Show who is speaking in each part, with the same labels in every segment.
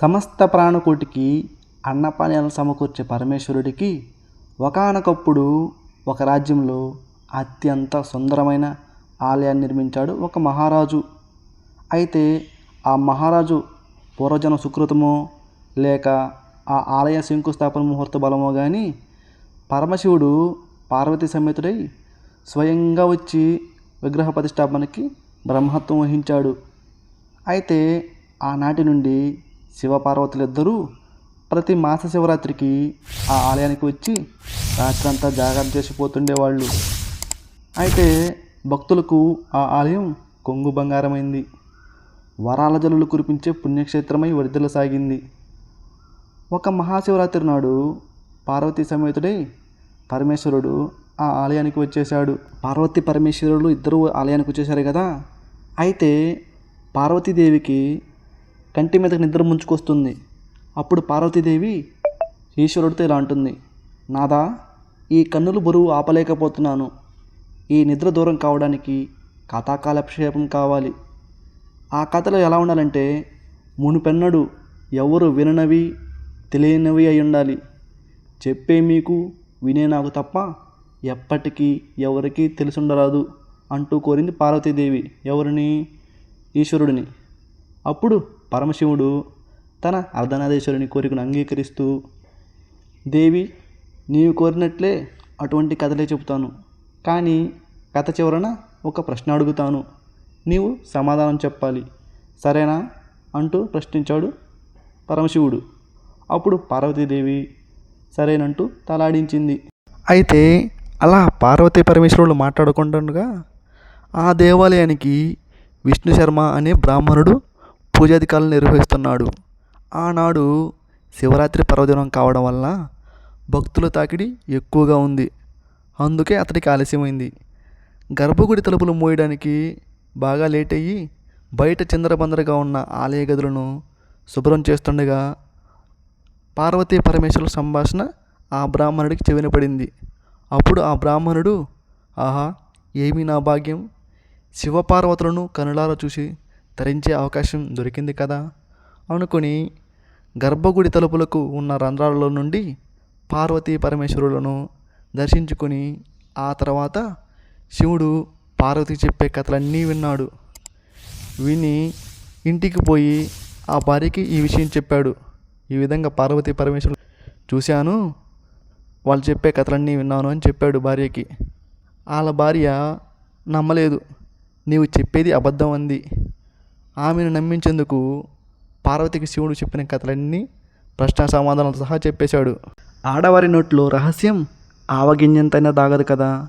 Speaker 1: సమస్త ప్రాణకోటికి అన్నపానీయాలను సమకూర్చే పరమేశ్వరుడికి ఒకానొకప్పుడు ఒక రాజ్యంలో అత్యంత సుందరమైన ఆలయాన్ని నిర్మించాడు ఒక మహారాజు. అయితే ఆ మహారాజు పూర్వజన సుకృతమో లేక ఆ ఆలయ శంకుస్థాపన ముహూర్త బలమో కానీ పరమశివుడు పార్వతీ సమేతుడై స్వయంగా వచ్చి విగ్రహ ప్రతిష్టాపనకి బ్రహ్మత్వం వహించాడు. అయితే ఆనాటి నుండి శివపార్వతులిద్దరూ ప్రతి మాస శివరాత్రికి ఆ ఆలయానికి వచ్చి రాత్రంతా జాగ్రత్త చేసిపోతుండేవాళ్ళు అయితే భక్తులకు ఆ ఆలయం కొంగు బంగారమైంది. వరాల జల్లులు కురిపించే పుణ్యక్షేత్రమై సాగింది. ఒక మహాశివరాత్రి నాడు పార్వతీ సమేతుడై పరమేశ్వరుడు ఆ ఆలయానికి వచ్చేశాడు. పార్వతి పరమేశ్వరుడు ఇద్దరు ఆలయానికి వచ్చేసారు కదా? అయితే పార్వతీదేవికి కంటి మీదకి నిద్ర ముంచుకొస్తుంది. అప్పుడు పార్వతీదేవి ఈశ్వరుడితో ఇలా అంటుంది నాదా ఈ కన్నులు బరువు ఆపలేకపోతున్నాను. ఈ నిద్ర దూరం కావడానికి కథాకాలక్షేపం కావాలి. ఆ కథలో ఎలా ఉండాలంటే మునుపెన్నడు ఎవరు విననవి తెలియనివి అయి ఉండాలి. చెప్పే మీకు వినే నాకు తప్ప ఎప్పటికీ ఎవరికీ తెలిసుండరాదు అంటూ కోరింది పార్వతీదేవి ఎవరిని? ఈశ్వరుడిని. అప్పుడు పరమశివుడు తన అర్ధనాదేశ్వరుని కోరికను అంగీకరిస్తూ దేవి నీవు కోరినట్లే అటువంటి కథలే చెబుతాను. కానీ కథ చివరన ఒక ప్రశ్న అడుగుతాను. నీవు సమాధానం చెప్పాలి. సరేనా? అంటూ ప్రశ్నించాడు పరమశివుడు. అప్పుడు పార్వతీదేవి సరేనంటూ తలాడించింది. అయితే అలా పార్వతీ పరమేశ్వరులు మాట్లాడుకుంటుండగా ఆ దేవాలయానికి విష్ణు శర్మ అనే బ్రాహ్మణుడు పూజాధికారులు నిర్వహిస్తున్నాడు. ఆనాడు శివరాత్రి పర్వదినం కావడం వల్ల భక్తుల తాకిడి ఎక్కువగా ఉంది. అందుకే అతడికి ఆలస్యమైంది. గర్భగుడి తలుపులు మోయడానికి బాగా లేట్ అయ్యి బయట చిందరబందరగా ఉన్న ఆలయ గదులను శుభ్రం చేస్తుండగా పార్వతీ పరమేశ్వరుల సంభాషణ ఆ బ్రాహ్మణుడికి చెవిన పడింది అప్పుడు ఆ బ్రాహ్మణుడు ఆహా ఏమి నా భాగ్యం? శివపార్వతులను కనులారా చూసి తరించే అవకాశం దొరికింది కదా? అనుకుని గర్భగుడి తలుపులకు ఉన్న రంధ్రాలలో నుండి పార్వతీ పరమేశ్వరులను దర్శించుకుని ఆ తర్వాత శివుడు పార్వతికి చెప్పే కథలన్నీ విన్నాడు. విని ఇంటికి పోయి ఆ భార్యకి ఈ విషయం చెప్పాడు. ఈ విధంగా పార్వతీ పరమేశ్వరుడు చూశాను వాళ్ళు చెప్పే కథలన్నీ విన్నాను అని చెప్పాడు భార్యకి. వాళ్ళ భార్య నమ్మలేదు. నీవు చెప్పేది అబద్ధం అంది. ఆమెను నమ్మించేందుకు పార్వతికి శివుడు చెప్పిన కథలన్నీ ప్రశ్న సమాధానాలు సహా చెప్పేశాడు. ఆడవారి నోట్లో రహస్యం ఆవగింజంతైనా దాగదు కదా.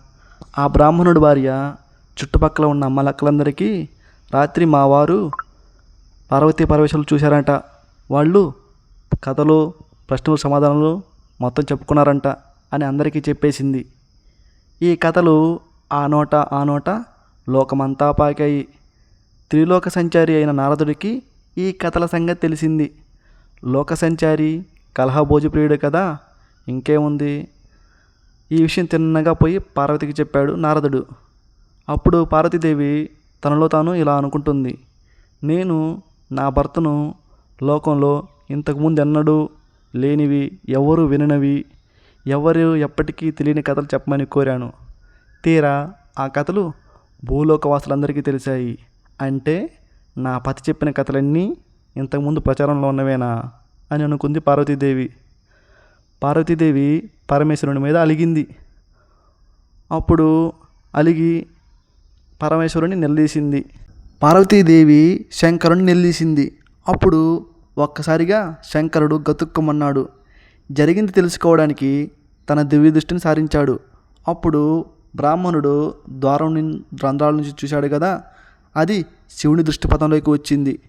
Speaker 1: ఆ బ్రాహ్మణుడి భార్య చుట్టుపక్కల ఉన్న అమ్మలక్కలందరికీ రాత్రి మా వారు పార్వతీ పరవేశాలు చూశారంట. వాళ్ళు కథలు ప్రశ్నలు సమాధానాలు మొత్తం చెప్పుకున్నారంట అని అందరికీ చెప్పేసింది. ఈ కథలు ఆ నోట ఆ నోట లోకమంతా పాకాయి. త్రిలోక సంచారి అయిన నారదుడికి ఈ కథల సంగతి తెలిసింది. లోక సంచారి కలహభోజప్రియుడు కదా? ఇంకేముంది? ఈ విషయం తిన్నగా పోయి పార్వతికి చెప్పాడు నారదుడు. అప్పుడు పార్వతీదేవి తనలో తాను ఇలా అనుకుంటుంది. నేను నా భర్తను లోకంలో ఇంతకుముందు ఎన్నడూ లేనివి ఎవరు విననివి ఎవరు ఎప్పటికీ తెలియని కథలు చెప్పమని కోరాను. తీరా ఆ కథలు భూలోకవాసులందరికీ తెలిసాయి. అంటే నా పతి చెప్పిన కథలన్నీ ఇంతకుముందు ప్రచారంలో ఉన్నవేనా? అని అనుకుంది పార్వతీదేవి. పార్వతీదేవి పరమేశ్వరుని మీద అలిగింది. అప్పుడు అలిగి పరమేశ్వరుని నిలదీసింది. పార్వతీదేవి శంకరుని నిలదీసింది. అప్పుడు ఒక్కసారిగా శంకరుడు గతుక్కమన్నాడు. జరిగింది తెలుసుకోవడానికి తన దివ్య దృష్టిని సారించాడు. అప్పుడు బ్రాహ్మణుడు ద్వారం రంధ్రాల నుంచి చూశాడు కదా? అది శివుని దృష్టిపథంలోకి వచ్చింది.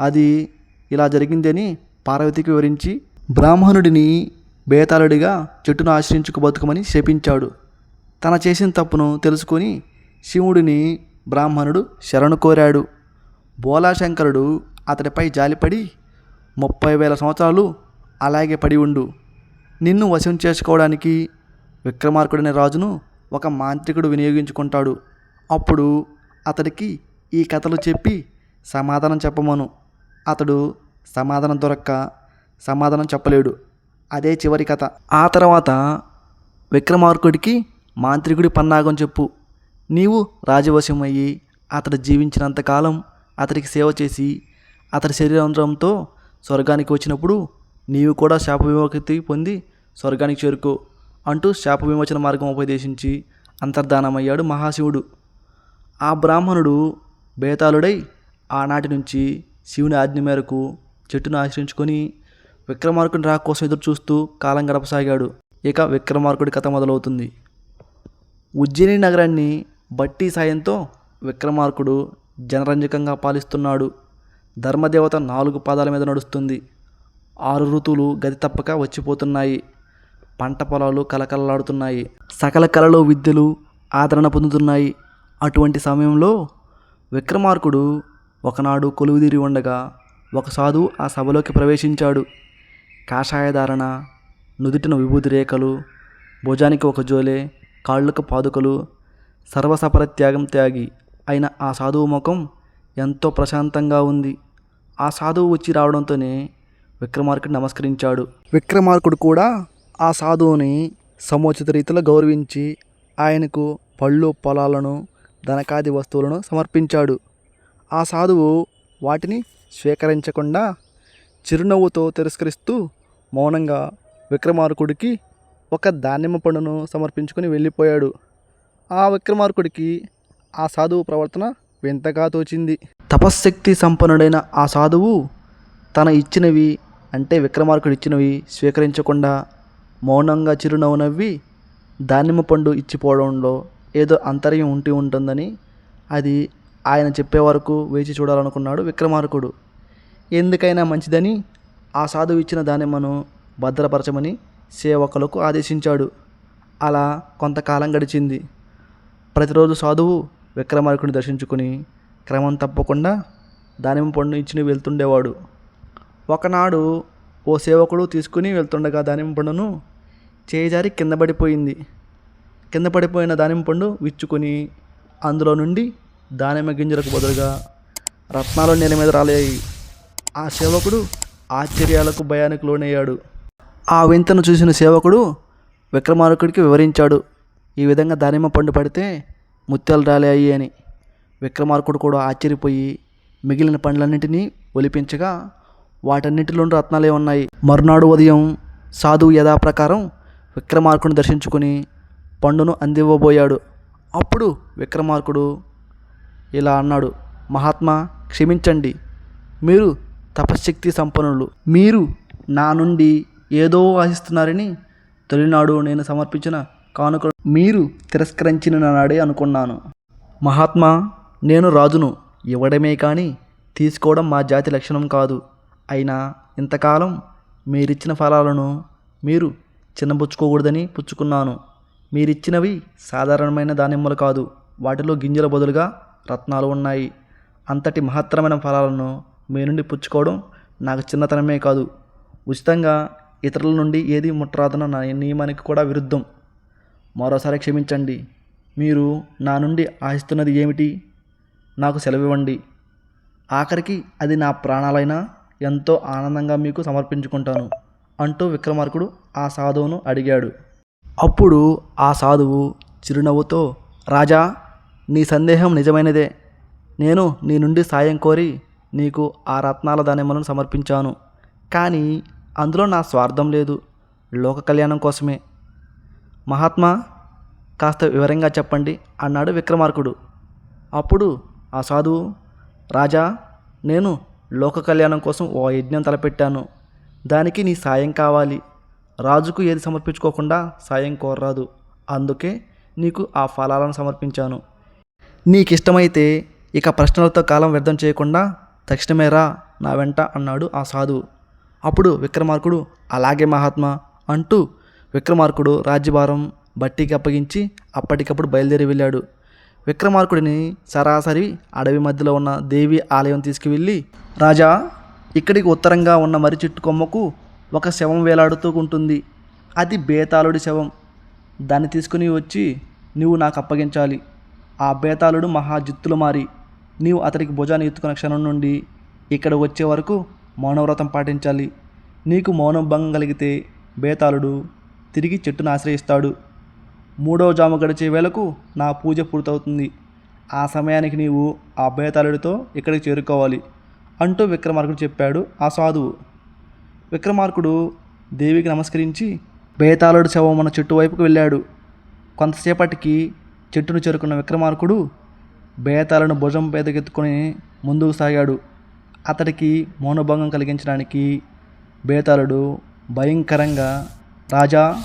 Speaker 1: అది ఇలా జరిగిందని పార్వతికి వివరించి బ్రాహ్మణుడిని బేతాళుడిగా చెట్టును ఆశ్రయించుకు బతుకమని శపించాడు. తన చేసిన తప్పును తెలుసుకొని శివుడిని బ్రాహ్మణుడు శరణు కోరాడు. బోలాశంకరుడు అతడిపై జాలిపడి ముప్పై వేల సంవత్సరాలు అలాగే పడి ఉండు. నిన్ను వశం చేసుకోవడానికి విక్రమార్కుడనే రాజును ఒక మాంత్రికుడు వినియోగించుకుంటాడు. అప్పుడు అతడికి ఈ కథలు చెప్పి సమాధానం చెప్పమను. అతడు సమాధానం దొరక్క సమాధానం చెప్పలేడు. అదే చివరి కథ. ఆ తర్వాత విక్రమార్కుడికి మాంత్రికుడి పన్నాగం చెప్పు. నీవు రాజవశం అయ్యి అతడు జీవించినంతకాలం అతడికి సేవ చేసి అతడి శరీరంతో స్వర్గానికి వచ్చినప్పుడు నీవు కూడా శాప విమోచతి పొంది స్వర్గానికి చేరుకో అంటూ శాప విమోచన మార్గం ఉపదేశించి అంతర్ధానమయ్యాడు మహాశివుడు. ఆ బ్రాహ్మణుడు బేతాళుడై ఆనాటి నుంచి శివుని ఆజ్ఞ మేరకు చెట్టును ఆశ్రయించుకొని విక్రమార్కుని రా కోసం ఎదురు చూస్తూ కాలం గడపసాగాడు. ఇక విక్రమార్కుడి కథ మొదలవుతుంది. ఉజ్జయిని నగరాన్ని బట్టి సాయంతో విక్రమార్కుడు జనరంజకంగా పాలిస్తున్నాడు. ధర్మదేవత నాలుగు పాదాల మీద నడుస్తుంది. ఆరు ఋతువులు గతి తప్పక వచ్చిపోతున్నాయి. పంట పొలాలు కలకలలాడుతున్నాయి సకల కళలు విద్యలు ఆదరణ పొందుతున్నాయి. అటువంటి సమయంలో విక్రమార్కుడు ఒకనాడు కొలువుదీరి ఉండగా ఒక సాధువు ఆ సభలోకి ప్రవేశించాడు. కాషాయధారణ నుదుటిన విభూతి రేఖలు భుజానికి ఒక జోలే కాళ్ళకు పాదుకలు సర్వసపర త్యాగం త్యాగి అయిన ఆ సాధువు ముఖం ఎంతో ప్రశాంతంగా ఉంది. ఆ సాధువు వచ్చి రావడంతోనే విక్రమార్కుడు నమస్కరించాడు. విక్రమార్కుడు కూడా ఆ సాధువుని సముచిత రీతిలో గౌరవించి ఆయనకు పళ్ళు పొలాలను ధనకాది వస్తువులను సమర్పించాడు. ఆ సాధువు వాటిని స్వీకరించకుండా చిరునవ్వుతో తిరస్కరిస్తూ మౌనంగా విక్రమార్కుడికి ఒక దానిమ్మ పండును సమర్పించుకుని వెళ్ళిపోయాడు. ఆ విక్రమార్కుడికి ఆ సాధువు ప్రవర్తన వింతగా తోచింది. తపశ్శక్తి సంపన్నుడైన ఆ సాధువు తన ఇచ్చినవి అంటే విక్రమార్కుడు ఇచ్చినవి స్వీకరించకుండా మౌనంగా చిరునవ్వు నవ్వి దానిమ్మ పండు ఇచ్చిపోవడంలో ఏదో అంతర్యం ఉండి ఉంటుందని అది ఆయన చెప్పే వరకు వేచి చూడాలనుకున్నాడు విక్రమార్కుడు. ఎందుకైనా మంచిదని ఆ సాధువు ఇచ్చిన దానిమ్మను భద్రపరచమని సేవకులకు ఆదేశించాడు. అలా కొంతకాలం గడిచింది. ప్రతిరోజు సాధువు విక్రమార్కుడిని దర్శించుకుని క్రమం తప్పకుండా దానిమ్మ పండు ఇచ్చి వెళ్తుండేవాడు. ఒకనాడు ఓ సేవకుడు తీసుకుని వెళ్తుండగా దానిమ్మ పండును చేజారి కింద పడిపోయింది. కింద పడిపోయిన దానిమ్మ పండు విచ్చుకొని అందులో నుండి దానిమ్మ గింజలకు బదులుగా రత్నాలు నేల మీద రాలేయి. ఆ సేవకుడు ఆశ్చర్యాలకు భయానికి లోనయ్యాడు. ఆ వింతను చూసిన సేవకుడు విక్రమార్కుడికి వివరించాడు ఈ విధంగా దానిమ్మ పండు పడితే ముత్యాలు రాలేయి అని. విక్రమార్కుడు కూడా ఆశ్చర్యపోయి మిగిలిన పండ్లన్నింటినీ ఒలిపించగా వాటన్నిటిలోనూ రత్నాలే ఉన్నాయి. మరునాడు ఉదయం సాధువు యథాప్రకారం విక్రమార్కుని దర్శించుకుని పండును అందివ్వబోయాడు. అప్పుడు విక్రమార్కుడు ఇలా అన్నాడు మహాత్మా క్షమించండి. మీరు తపశ్శక్తి సంపన్నులు. మీరు నా నుండి ఏదో ఆశిస్తున్నారని తొలినాడు నేను సమర్పించిన కానుక మీరు తిరస్కరించిన నాడే అనుకున్నాను. మహాత్మా నేను రాజును ఇవ్వడమే కానీ తీసుకోవడం మా జాతి లక్షణం కాదు. అయినా ఇంతకాలం మీరిచ్చిన ఫలాలను మీరు చిన్నబుచ్చుకోకూడదని పుచ్చుకున్నాను. మీరిచ్చినవి సాధారణమైన దానిమ్మలు కాదు. వాటిలో గింజల బదులుగా రత్నాలు ఉన్నాయి. అంతటి మహత్తరమైన ఫలాలను మీ నుండి పుచ్చుకోవడం నాకు చిన్నతనమే కాదు. ఉచితంగా ఇతరుల నుండి ఏది ముట్టరాదన్న నా నియమానికి కూడా విరుద్ధం. మరోసారి క్షమించండి. మీరు నా నుండి ఆశిస్తున్నది ఏమిటి? నాకు సెలవివ్వండి. ఆఖరికి అది నా ప్రాణాలైనా ఎంతో ఆనందంగా మీకు సమర్పించుకుంటాను అంటూ విక్రమార్కుడు ఆ సాధువును అడిగాడు. అప్పుడు ఆ సాధువు చిరునవ్వుతో రాజా నీ సందేహం నిజమైనదే. నేను నీ నుండి సాయం కోరి నీకు ఆ రత్నాల దానిమ్మలను సమర్పించాను. కానీ అందులో నా స్వార్థం లేదు. లోక కళ్యాణం కోసమే. మహాత్మా కాస్త వివరంగా చెప్పండి అన్నాడు విక్రమార్కుడు. అప్పుడు ఆ సాధువు రాజా నేను లోక కళ్యాణం కోసం ఓ యజ్ఞం తలపెట్టాను. దానికి నీ సాయం కావాలి. రాజుకు ఏది సమర్పించుకోకుండా సాయం కోరరాదు. అందుకే నీకు ఆ ఫలాలను సమర్పించాను. నీకు ఇష్టమైతే ఇక ప్రశ్నలతో కాలం వ్యర్థం చేయకుండా తక్షణమే రా నా వెంట అన్నాడు ఆ సాధువు. అప్పుడు విక్రమార్కుడు అలాగే మహాత్మా అంటూ విక్రమార్కుడు రాజ్యభారం బట్టికి అప్పగించి అప్పటికప్పుడు బయలుదేరి వెళ్ళాడు. విక్రమార్కుడిని సరాసరి అడవి మధ్యలో ఉన్న దేవి ఆలయం తీసుకువెళ్ళి రాజా ఇక్కడికి ఉత్తరంగా ఉన్న మరి చెట్టు కొమ్మకు ఒక శవం వేలాడుతూ ఉంటుంది. అది బేతాళుడి శవం. దాన్ని తీసుకుని వచ్చి నువ్వు నాకు అప్పగించాలి. ఆ బేతాళుడు మహా జిత్తులు మారి నీవు అతడికి భుజాన్ని ఎత్తుకున్న క్షణం నుండి ఇక్కడ వచ్చే వరకు మౌనవ్రతం పాటించాలి. నీకు మౌనం భంగం కలిగితే బేతాళుడు తిరిగి చెట్టును ఆశ్రయిస్తాడు. మూడవ జాము గడిచే వేళకు నా పూజ పూర్తవుతుంది. ఆ సమయానికి నీవు ఆ బేతాళుడితో ఇక్కడికి చేరుకోవాలి. అంటూ విక్రమార్కుడు చెప్పాడు ఆ సాధువు. విక్రమార్కుడు దేవికి నమస్కరించి బేతాళుడు శవం ఉన్న చెట్టు వైపుకు వెళ్ళాడు. కొంతసేపటికి చెట్టును చేరుకున్న విక్రమార్కుడు బేతాలను భుజం పేదకెత్తుకొని ముందుకు సాగాడు. అతడికి మౌనభంగం కలిగించడానికి బేతాళుడు భయంకరంగా రాజా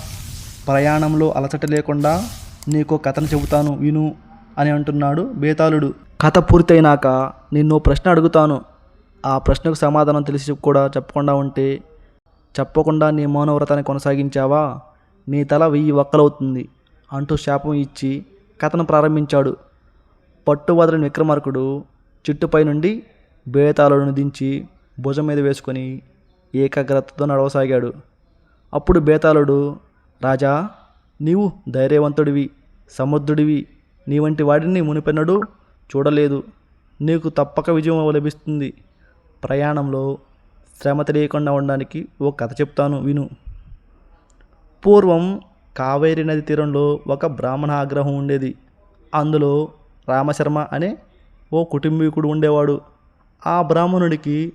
Speaker 1: ప్రయాణంలో అలసట లేకుండా నీకు కథను చెబుతాను విను అని అంటున్నాడు బేతాళుడు. కథ పూర్తయినాక నిన్ను ప్రశ్న అడుగుతాను. ఆ ప్రశ్నకు సమాధానం తెలిసి కూడా చెప్పకుండా ఉంటే చెప్పకుండా నీ మౌనవ్రతాన్ని కొనసాగించావా? నీ తల వెయ్యి వక్కలవుతుంది అంటూ శాపం ఇచ్చి కథను ప్రారంభించాడు. పట్టువదలని విక్రమార్కుడు చిట్టుపై నుండి బేతాళుడిని దించి భుజం మీద వేసుకొని ఏకాగ్రతతో నడవసాగాడు. అప్పుడు బేతాళుడు రాజా నీవు ధైర్యవంతుడివి సముద్రుడివి నీ వంటి వాడిని మునిపెన్నడూ చూడలేదు. నీకు తప్పక విజయం లభిస్తుంది. ప్రయాణంలో శ్రమ తెలియకుండా ఉండడానికి ఓ కథ చెప్తాను విను. పూర్వం కావేరి నది తీరంలో ఒక బ్రాహ్మణ ఆగ్రహం ఉండేది. అందులో రామశర్మ అనే ఓ కుటుంబీకుడు ఉండేవాడు. ఆ బ్రాహ్మణుడికి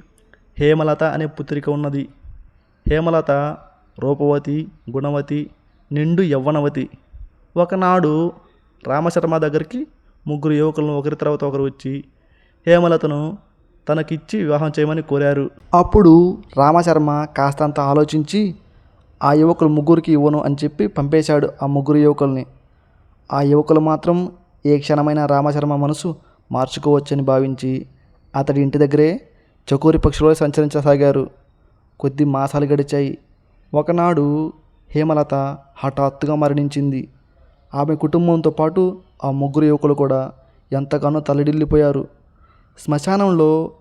Speaker 1: హేమలత అనే పుత్రిక ఉన్నది. హేమలత రూపవతి గుణవతి నిండు యవ్వనవతి. ఒకనాడు రామశర్మ దగ్గరికి ముగ్గురు యువకులను ఒకరి తర్వాత ఒకరు వచ్చి హేమలతను తనకిచ్చి వివాహం చేయమని కోరారు. అప్పుడు రామశర్మ కాస్తంత ఆలోచించి ఆ యువకులు ముగ్గురికి ఇవ్వను అని చెప్పి పంపేశాడు ఆ ముగ్గురు యువకుల్ని. ఆ యువకులు మాత్రం ఏ క్షణమైన రామశర్మ మనసు మార్చుకోవచ్చని భావించి అతడి ఇంటి దగ్గరే చకోరి పక్షులు సంచరించసాగారు. కొద్ది మాసాలు గడిచాయి. ఒకనాడు హేమలత హఠాత్తుగా మరణించింది. ఆమె కుటుంబంతో పాటు ఆ ముగ్గురు యువకులు కూడా ఎంతగానో తల్లిడిల్లిపోయారు. శ్మశానంలో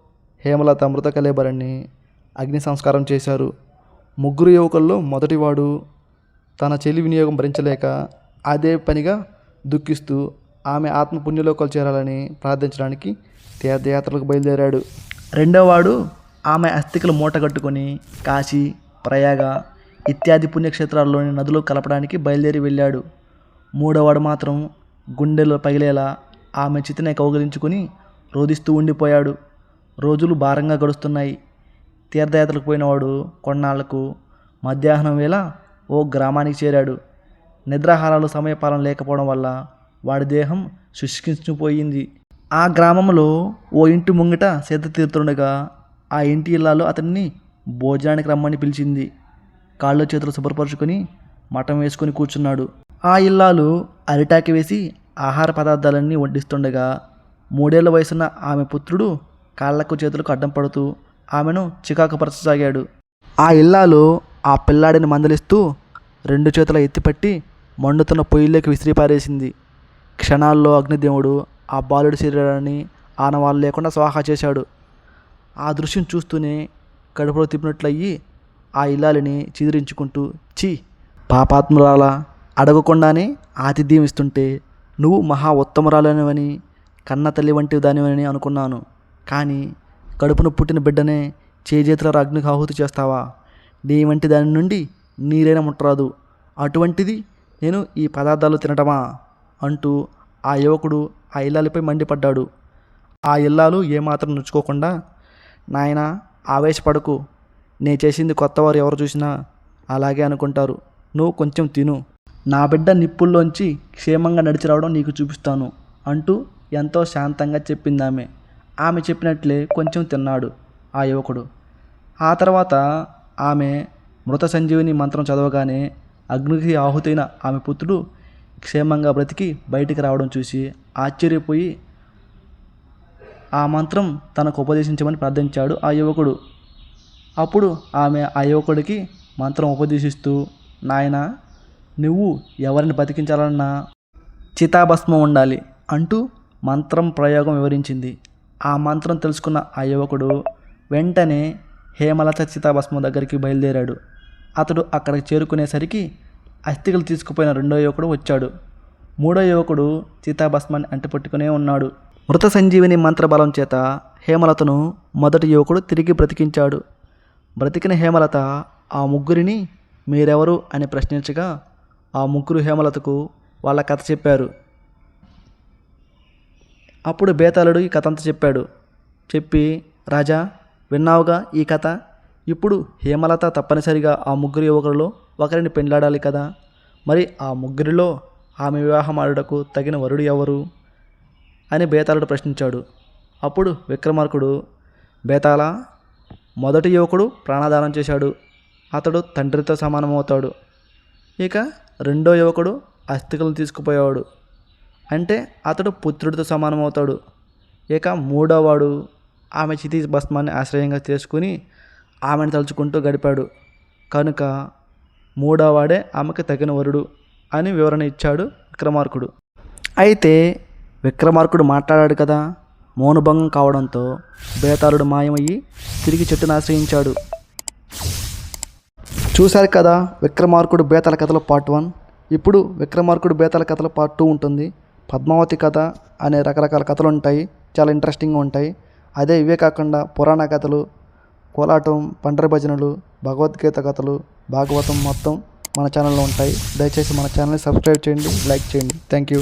Speaker 1: హేమలత అమృత కలేబరాన్ని అగ్ని సంస్కారం చేశారు. ముగ్గురు యువకుల్లో మొదటివాడు తన చెలి వినియోగం భరించలేక అదే పనిగా దుఃఖిస్తూ ఆమె ఆత్మ పుణ్యలోకాలు చేరాలని ప్రార్థించడానికి తీర్థయాత్రలకు బయలుదేరాడు. రెండోవాడు ఆమె అస్థికలు మూటగట్టుకొని కాశీ ప్రయాగ ఇత్యాది పుణ్యక్షేత్రాల్లోని నదులు కలపడానికి బయలుదేరి వెళ్ళాడు. మూడోవాడు మాత్రం గుండెలో పగిలేలా ఆమె చితిని కౌగలించుకుని రోదిస్తూ ఉండిపోయాడు. రోజులు భారంగా గడుస్తున్నాయి. తీర్థయాత్రకు పోయినవాడు కొన్నాళ్ళకు మధ్యాహ్నం వేళ ఓ గ్రామానికి చేరాడు. నిద్రాహారాలు సమయపాలన లేకపోవడం వల్ల వాడి దేహం శుష్కించిపోయింది ఆ గ్రామంలో ఓ ఇంటి ముంగిట సేద తీరుతుండగా ఆ ఇంటి ఇల్లాలు అతన్ని భోజనానికి రమ్మని పిలిచింది. కాళ్ళు చేతులు శుభ్రపరుచుకొని మఠం వేసుకొని కూర్చున్నాడు. ఆ ఇల్లాలు అరిటాకి వేసి ఆహార పదార్థాలన్నీ వడ్డిస్తుండగా మూడేళ్ళ వయసున్న ఆమె పుత్రుడు కాళ్ళకు చేతులకు అడ్డం పడుతూ ఆమెను చికాకుపరచసాగాడు. ఆ ఇల్లాలు ఆ పిల్లాడిని మందలిస్తూ రెండు చేతుల ఎత్తిపట్టి మండుతున్న పొయ్యిలోకి విసిరిపారేసింది. క్షణాల్లో అగ్నిదేవుడు ఆ బాలుడి శరీరాన్ని ఆనవాళ్ళు లేకుండా స్వాహా చేశాడు. ఆ దృశ్యం చూస్తూనే కడుపులో తిప్పినట్లయ్యి ఆ ఇల్లాలిని చిదిరించుకుంటూ ఛీ! పాపాత్మురాలా అడగకుండానే ఆతిథ్యం ఇస్తుంటే నువ్వు మహా ఉత్తమరాలనివని కన్న తల్లి వంటి దానివని అనుకున్నాను. కానీ కడుపున పుట్టిన బిడ్డనే చేజేతుల అగ్నికి ఆహుతి చేస్తావా? నీ వంటి దాని నుండి నీరైన ముట్టరాదు. అటువంటిది నేను ఈ పదార్థాలు తినటమా? అంటూ ఆ యువకుడు ఆ ఇల్లాలపై మండిపడ్డాడు. ఆ ఇల్లాలు ఏమాత్రం నొచ్చుకోకుండా నాయనా ఆవేశపడకు. నే చేసింది కొత్తవారు ఎవరు చూసినా అలాగే అనుకుంటారు. నువ్వు కొంచెం తిను. నా బిడ్డ నిప్పుల్లోంచి క్షేమంగా నడిచి రావడం నీకు చూపిస్తాను అంటూ ఎంతో శాంతంగా చెప్పింది ఆమె చెప్పినట్లే కొంచెం తిన్నాడు ఆ యువకుడు. ఆ తర్వాత ఆమె మృత సంజీవిని మంత్రం చదవగానే అగ్నికి ఆహుతైన ఆమె పుత్రుడు క్షేమంగా బ్రతికి బయటికి రావడం చూసి ఆశ్చర్యపోయి ఆ మంత్రం తనకు ఉపదేశించమని ప్రార్థించాడు ఆ యువకుడు. అప్పుడు ఆమె ఆ యువకుడికి మంత్రం ఉపదేశిస్తూ నాయన నువ్వు ఎవరిని బతికించాలన్నా చితాభస్మం ఉండాలి అంటూ మంత్రం ప్రయోగం వివరించింది. ఆ మంత్రం తెలుసుకున్న ఆ యువకుడు వెంటనే హేమలత చితాభస్మం దగ్గరికి బయలుదేరాడు. అతడు అక్కడికి చేరుకునేసరికి అస్థికలు తీసుకుపోయిన రెండో యువకుడు వచ్చాడు. మూడో యువకుడు చితాభస్మాన్ని అంటిపెట్టుకునే ఉన్నాడు. మృత సంజీవిని మంత్రబలం చేత హేమలతను మొదటి యువకుడు తిరిగి బ్రతికించాడు. బ్రతికిన హేమలత ఆ ముగ్గురిని మీరెవరు అని ప్రశ్నించగా ఆ ముగ్గురు హేమలతకు వాళ్ళ కథ చెప్పారు. అప్పుడు బేతాళుడు ఈ కథ అంతా చెప్పాడు. చెప్పి రాజా విన్నావుగా ఈ కథ? ఇప్పుడు హేమలత తప్పనిసరిగా ఆ ముగ్గురు యువకులలో ఒకరిని పెండ్లాడాలి కదా? మరి ఆ ముగ్గురిలో ఆమె వివాహం ఆడుటకు తగిన వరుడు ఎవరు? అని బేతాళుడు ప్రశ్నించాడు. అప్పుడు విక్రమార్కుడు బేతాళ మొదటి యువకుడు ప్రాణదానం చేశాడు. అతడు తండ్రితో సమానమవుతాడు. ఇక రెండో యువకుడు అస్థికలను తీసుకుపోయేవాడు. అంటే అతడు పుత్రుడితో సమానమవుతాడు ఇక మూడోవాడు ఆమె చితి భస్మాన్ని ఆశ్రయంగా చేసుకుని ఆమెను తలుచుకుంటూ గడిపాడు. కనుక మూడోవాడే ఆమెకు తగిన వరుడు అని వివరణ ఇచ్చాడు విక్రమార్కుడు. అయితే విక్రమార్కుడు మాట్లాడాడు కదా? మౌనభంగం కావడంతో బేతాళుడు మాయమయ్యి తిరిగి చెట్టును ఆశ్రయించాడు. చూశారు కదా విక్రమార్కుడు బేతాల కథల పార్ట్ వన్? ఇప్పుడు విక్రమార్కుడు బేతాల కథల పార్ట్ టూ ఉంటుంది. పద్మావతి కథ అనే రకరకాల కథలు ఉంటాయి చాలా ఇంట్రెస్టింగ్గా ఉంటాయి. అదే ఇవే కాకుండా పురాణ కథలు కోలాటం పండరి భజనలు భగవద్గీత కథలు భాగవతం మొత్తం మన ఛానల్లో ఉంటాయి. దయచేసి మన ఛానల్ని సబ్స్క్రైబ్ చేయండి లైక్ చేయండి. Thank you